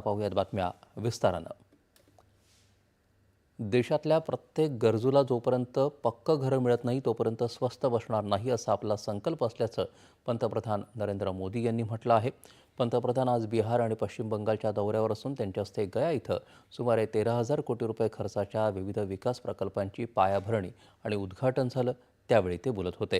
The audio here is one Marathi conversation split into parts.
पाहूयात बातम्या विस्तारानं. देशातल्या प्रत्येक गरजूला जोपर्यंत पक्क घरं मिळत नाही तोपर्यंत स्वस्त बसणार नाही असा आपला संकल्प असल्याचं पंतप्रधान नरेंद्र मोदी यांनी म्हटलं आहे. पंतप्रधान आज बिहार आणि पश्चिम बंगालच्या दौऱ्यावर असून त्यांच्या हस्ते गया इथं सुमारे तेरा हजार कोटी रुपये खर्चाच्या विविध विकास प्रकल्पांची पायाभरणी आणि उद्घाटन झालं. त्यावेळी ते बोलत होते.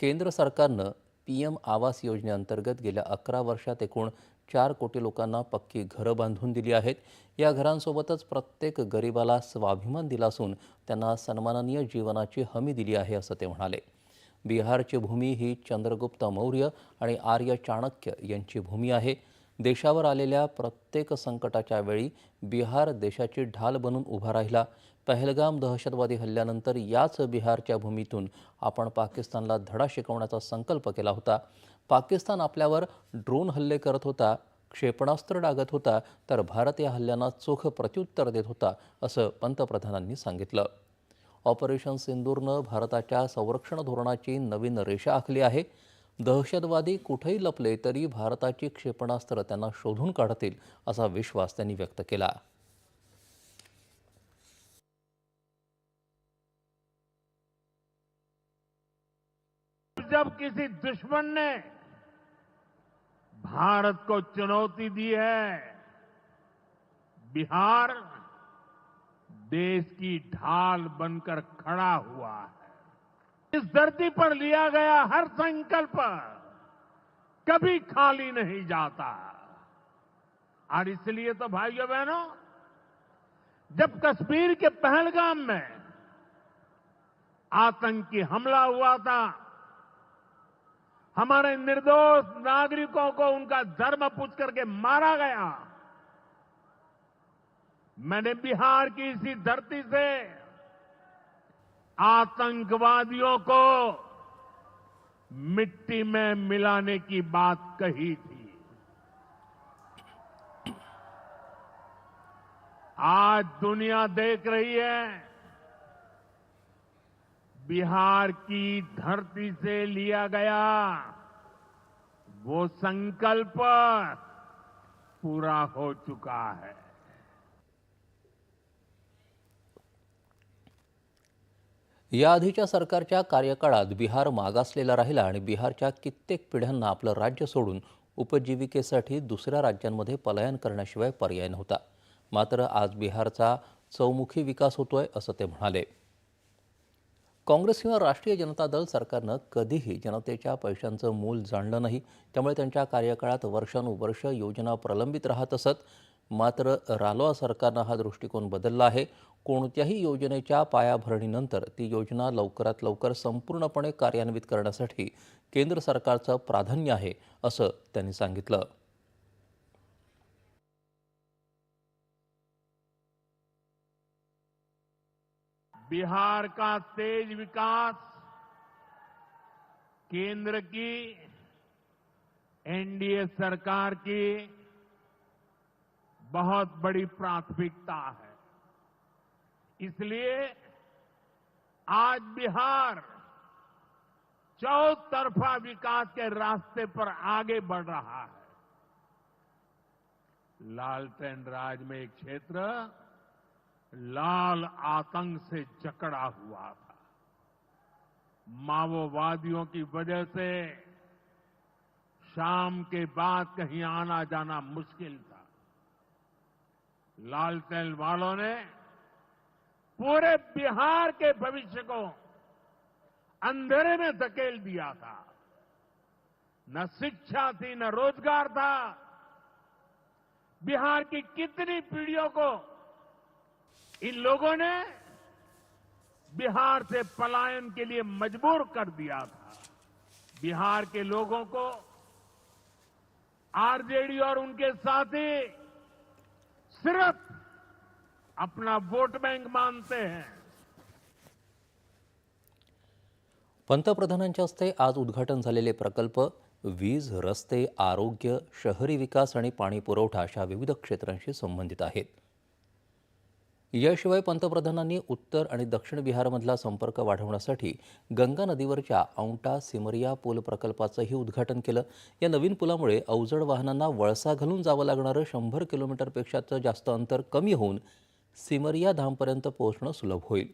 केंद्र सरकारनं पी एम आवास योजनेअंतर्गत गेल्या अकरा वर्षात एकूण चार कोटी लोकांना पक्की घरं बांधून दिली आहेत. या घरांसोबतच प्रत्येक गरिबाला स्वाभिमान दिला असून त्यांना सन्माननीय जीवनाची हमी दिली आहे असं ते म्हणाले. बिहारची भूमी ही चंद्रगुप्त मौर्य आणि आर्य चाणक्य यांची भूमी आहे. देशावर आलेल्या प्रत्येक संकटाच्या वेळी बिहार देशाची ढाल बनून उभा राहिला. पहलगाम दहशतवादी हल्ल्यानंतर याच बिहारच्या भूमीतून आपण पाकिस्तानला धडा शिकवण्याचा संकल्प केला होता. पाकिस्तान आपल्यावर ड्रोन हल्ले करत होता क्षेपणास्त्र डागत होता तर भारत या हल्ल्यांना चोख प्रत्युत्तर देत होता असं पंतप्रधानांनी सांगितलं. ऑपरेशन सिंदूरनं भारताच्या संरक्षण धोरणाची नवीन रेषा आखली आहे. दहशतवादी कुठेही लपले तरी भारताची क्षेपणास्त्र त्यांना शोधून काढतील असा विश्वास त्यांनी व्यक्त केला. जब किसी दुश्मन ने भारत को चुनौती दी है, बिहार देश की ढाल बनकर खड़ा हुआ है। इस धरती पर लिया गया हर संकल्प कभी खाली नहीं जाता। और इसलिए तो भाइयों बहनों, जब कश्मीर के पहलगाम में आतंकी हमला हुआ था, हमारे निर्दोष नागरिकों को उनका धर्म पूछ करके मारा गया। मैंने बिहार की इसी धरती से आतंकवादियों को मिट्टी में मिलाने की बात कही थी। आज दुनिया देख रही है, बिहार की धरती से लिया गया वो संकल्प पूरा हो चुका है। याआधीच्या सरकारच्या कार्यकाळात बिहार मागासलेला राहिला आणि बिहारच्या कित्येक पिढ्यांना आपलं राज्य सोडून उपजीविकेसाठी दुसऱ्या राज्यांमध्ये पलायन करण्याशिवाय पर्याय नव्हता. मात्र आज बिहारचा चौमुखी विकास होतोय असं ते म्हणाले. काँग्रेस किंवा राष्ट्रीय जनता दल सरकारनं कधीही जनतेच्या पैशांचं मूल जाणलं नाही. त्यामुळे त्यांच्या कार्यकाळात वर्षानुवर्ष योजना प्रलंबित राहत असत. मात्र रालोआ सरकारनं हा दृष्टिकोन बदलला आहे. कोणत्याही योजनेच्या पायाभरणीनंतर ती योजना लवकरात लवकर संपूर्णपणे कार्यान्वित करण्यासाठी केंद्र सरकारचं प्राधान्य आहे असं त्यांनी सांगितलं. बिहार का तेज विकास? केंद्र की एनडीए सरकार की बहुत बड़ी प्राथमिकता है। इसलिए आज बिहार चौतरफा विकास के रास्ते पर आगे बढ़ रहा है। लालटेन राज में एक क्षेत्र लाल आतंक से जकड़ा हुआ था। माओवादियों की वजह से शाम के बाद कहीं आना जाना मुश्किल था लालटेन वालों ने पूरे बिहार के भविष्य को अंधेरे में धकेल दिया था। न शिक्षा थी, न रोज़गार था। बिहार की कितनी पीढ़ियों को इन लोगों ने बिहार से पलायन के लिए मजबूर कर दिया था। बिहार के लोगों को आरजेडी और उनके साथी सिर्फ अपना वोट बैंक मानते हैं। पंतप्रधानांच्या हस्ते आज उद्घाटन झालेले प्रकल्प वीज रस्ते आरोग्य शहरी विकास आणि पाणी पुरवठा अशा विविध क्षेत्रांशी संबंधित आहेत. याशिवाय पंतप्रधानांनी उत्तर आणि दक्षिण बिहारमधला संपर्क वाढवण्यासाठी गंगा नदीवरच्या औंटा सिमरिया पूल प्रकल्पाचंही उद्घाटन केलं. या नवीन पुलामुळे अवजड वाहनांना वळसा घालून जावं लागणारं शंभर किलोमीटरपेक्षाचं जास्त अंतर कमी होऊन सिमरिया धामपर्यंत पोहोचणं सुलभ होईल.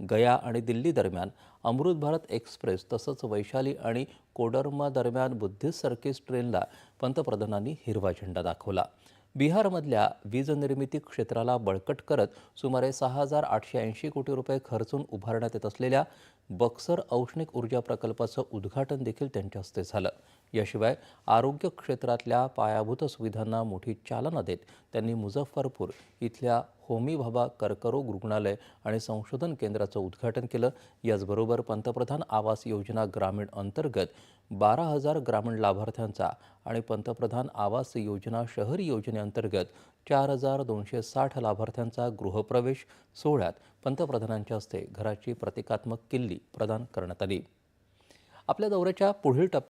गया आणि दिल्ली दरम्यान अमृत भारत एक्सप्रेस तसंच वैशाली आणि कोडरमा दरम्यान बुद्धिस्ट सर्किस ट्रेनला पंतप्रधानांनी हिरवा झेंडा दाखवला. बिहारमधल्या वीज निर्मिती क्षेत्राला बळकट करत सुमारे सहा हजार आठशे ऐंशी कोटी रुपये खर्चून उभारण्यात येत असलेल्या बक्सर औष्णिक ऊर्जा प्रकल्पाचं उद्घाटन देखील त्यांच्या हस्ते झालं. याशिवाय आरोग्य क्षेत्रातल्या पायाभूत सुविधांना मोठी चालना देत त्यांनी मुझफ्फरपूर इथल्या होमी भाभा कर्करोग रुग्णालय आणि संशोधन केंद्राचं उद्घाटन केलं. याचबरोबर पंतप्रधान आवास योजना ग्रामीण अंतर्गत बारा हजार ग्रामीण लाभार्थ्यांचा आणि पंतप्रधान आवास योजना शहरी योजनेअंतर्गत चार हजार दोनशे साठ लाभार्थ्यांचा गृहप्रवेश सोहळ्यात पंतप्रधानांच्या हस्ते घराची प्रतिकात्मक किल्ली प्रदान करण्यात आली. आपल्या दौऱ्याच्या पुढील टप्प्यात